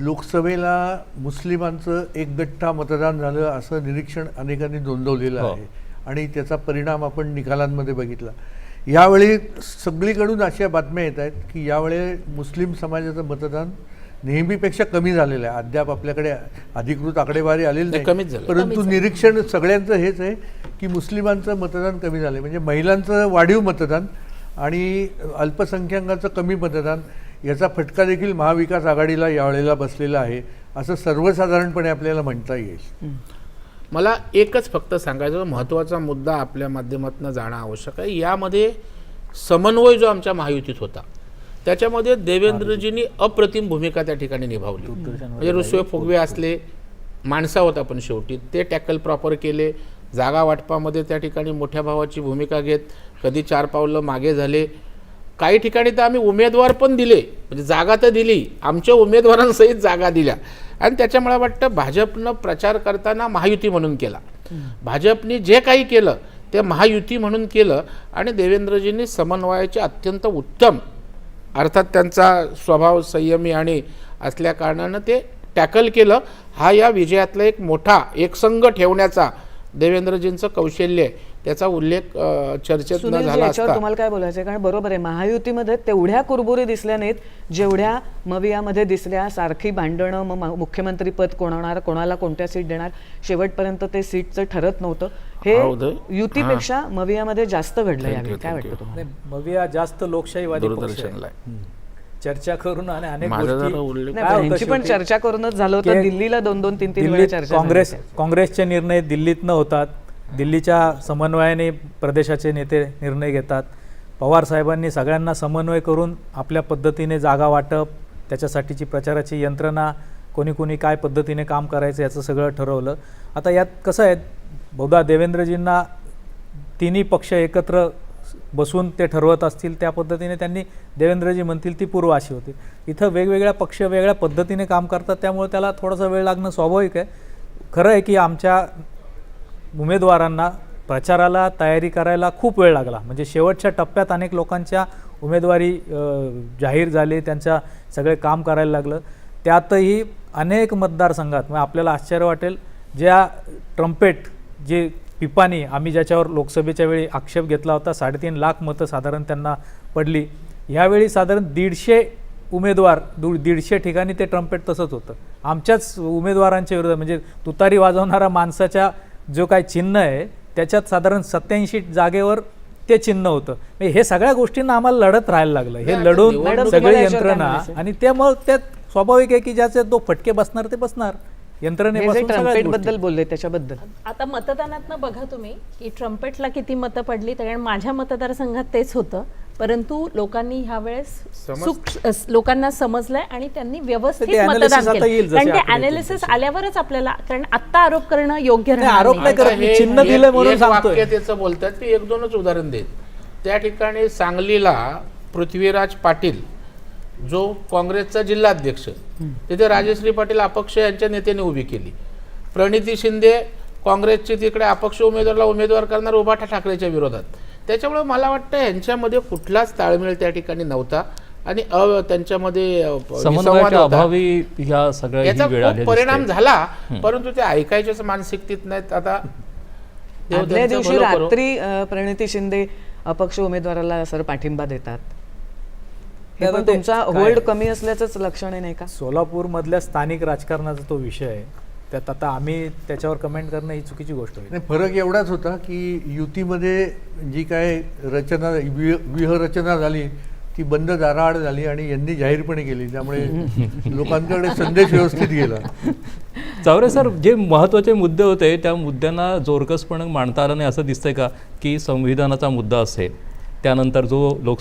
लोकसभेला मुस्लिमांचं एक गट्टा मतदान झालं असं निरीक्षण अनेकांनी नोंदवलेलं हो. आहे. आणि त्याचा परिणाम आपण निकालांमध्ये बघितला. यावेळी सगळीकडून अशा बातम्या येत आहेत की यावेळी मुस्लिम समाजाचं मतदान नेहमीपेक्षा कमी झालेलं आहे. अद्याप आपल्याकडे अधिकृत आकडेवारी आलेली नाही, कमीच झालं. परंतु निरीक्षण सगळ्यांचं हेच आहे की मुस्लिमांचं मतदान कमी झालं म्हणजे महिलांचं वाढीव मतदान आणि अल्पसंख्याकांचं कमी मतदान याचा फटका देखील महाविकास आघाडीला यावेळेला बसलेला आहे असं सर्वसाधारणपणे आपल्याला म्हणता येईल. मला एकच फक्त सांगायचं महत्त्वाचा मुद्दा आपल्या माध्यमातून जाणं आवश्यक आहे. यामध्ये समन्वय जो आमच्या महायुतीत होता त्याच्यामध्ये देवेंद्रजींनी अप्रतिम भूमिका त्या ठिकाणी निभावली. म्हणजे रुसवे फुगवे असले माणसा होता पण शेवटी. ते टॅकल प्रॉपर केले जागा वाटपामध्ये त्या ठिकाणी मोठ्या भावाची भूमिका घेत कधी चार पावलं मागे झाले काही ठिकाणी तर आम्ही उमेदवार पण दिले म्हणजे जागा तर दिली आमच्या उमेदवारांसहित जागा दिल्या. आणि त्याच्यामुळे वाटतं भाजपनं प्रचार करताना महायुती म्हणून केला. भाजपने जे काही केलं ते महायुती म्हणून केलं आणि देवेंद्रजींनी समन्वयाचे अत्यंत उत्तम अर्थात त्यांचा स्वभाव संयमी आणि असल्या कारणानं ते टॅकल केलं. हा या विजयातला एक मोठा एकसंघ ठेवण्याचा देवेंद्रजींचं कौशल्य आहे. त्याचा उल्लेख चर्चेत न सुनील झाला याच्यावर असता. तुम्हाला काय बोलायचं आहे? कारण बरोबर आहे महायुतीमध्ये तेवढ्या कुरबुरी दिसल्या नाहीत जेवढ्या मवियामध्ये दिसल्या सारखी भांडणं मग मा- मुख्यमंत्रीपद कोणावर कोणाला कोणत्या सीट देणार शेवटपर्यंत ते सीटचं ठरत नव्हतं. हा, युतीपेक्षा मवियामध्ये जास्त घडलं यावेळी. काय वाटतं मविया जास्त लोकशाहीवादी. चर्चा करून आणि अनेक पण? चर्चा करूनच झालं होतं. दिल्लीला दोन दोन तीन तीन वेळा चर्चा काँग्रेस. काँग्रेसचे निर्णय दिल्लीत न होतात. दिल्लीच्या समन्वयाने प्रदेशाचे नेते निर्णय घेतात. पवार साहेबांनी सगळ्यांना समन्वय करून आपल्या पद्धतीने जागा वाटप त्याच्यासाठीची प्रचाराची यंत्रणा कोणी कोणी काय पद्धतीने काम करायचं याचं सगळं ठरवलं. आता यात कसं आहे बहुधा देवेंद्रजींना तिन्ही पक्ष एकत्र बसून ते ठरवत असतील त्या पद्धतीने त्यांनी देवेंद्रजी म्हणतील ती पूर्व अशी होती. इथं वेगवेगळ्या पक्ष वेगळ्या पद्धतीने काम करतात त्यामुळे त्याला थोडासा वेळ लागणं स्वाभाविक आहे. खरं आहे की आमच्या उमेदवारांना प्रचाराला तयारी करायला खूप वेळ लागला. म्हणजे शेवटच्या टप्प्यात अनेक लोकांच्या उमेदवारी जाहीर झाली त्यांच्या सगळे काम करायला लागलं. त्यातही अनेक मतदारसंघात मग आपल्याला आश्चर्य वाटेल ज्या ट्रम्पेट जे पिपानी आम्ही ज्याच्यावर लोकसभेच्या वेळी आक्षेप घेतला होता साडेतीन लाख मतं साधारण त्यांना पडली. यावेळी साधारण दीडशे उमेदवार दू दीडशे ठिकाणी ते ट्रम्पेट तसंच होतं. आमच्याच उमेदवारांच्या विरोधात म्हणजे तुतारी वाजवणारा माणसाच्या जो काय चिन्ह आहे त्याच्यात साधारण सत्याऐंशी जागेवर ते चिन्ह होतं. म्हणजे हे सगळ्या गोष्टींना आम्हाला लढत राहायला लागलं. हे लढून सगळी यंत्रणा? आणि ते मग त्यात स्वाभाविक आहे की ज्याचे तो फटके बसणार ते बसणार. बद्दल बोलले त्याच्याबद्दल. आता मतदानातनं बघा तुम्ही की ट्रम्पेटला किती मतं पडली कारण माझ्या मतदारसंघात तेच होतं. परंतु लोकांनी ह्या वेळेस लोकांना समजलंय आणि त्यांनी व्यवस्थित मतदान आता केलं. कारण ते अनालिसिस आल्यावरच आपल्याला कारण आत्ता आरोप करणं योग्य आरोप नाही. करत आता हे चिन्ह म्हणून. वाक्य त्याचं बोलतात की एक दोनच उदाहरण देत त्या ठिकाणी सांगलीला पृथ्वीराज पाटील जो काँग्रेसचा जिल्हाध्यक्ष तिथे राजश्री पाटील अपक्ष यांच्या नेत्याने उभी केली. प्रणिती शिंदे काँग्रेसची तिकडे अपक्ष उमेदवाराला उमेदवार करणार उभाठा ठाकरेच्या विरोधात. त्याच्यामुळे मला वाटतं यांच्यामध्ये कुठलाच ताळमेळ त्या ठिकाणी नव्हता. आणि अ त्यांच्यामध्ये. अभावी ह्या सगळ्या याचा वेळ खूप आलेली परिणाम. झाला परंतु ते ऐकायच्याच मानसिकतेत नाहीत. आता आदल्या त्यांचं दिवशी. रात्री प्रणिती शिंदे अपक्ष उमेदवाराला सर पाठिंबा देतात. हे तुमचा होल्ड कमी असल्याचंच लक्षण आहे नाही का? सोलापूरमधल्या स्थानिक राजकारणाचा तो विषय आहे. त्यात आता आम्ही त्याच्यावर कमेंट करणं ही चुकीची गोष्ट होईल. नाही फरक एवढाच होता की युतीमध्ये जी काय रचना व्यूह व्यूहरचना झाली ती बंद दाराआड झाली आणि यांनी जाहीरपणे केली. त्यामुळे लोकांकडे संदेश व्यवस्थित गेला. चावरे सर जे महत्त्वाचे मुद्दे होते त्या मुद्द्यांना जोरकसपणे मांडता आलं नाही असं दिसतंय का? की संविधानाचा मुद्दा असेल. त्यानंतर जो लोकसभा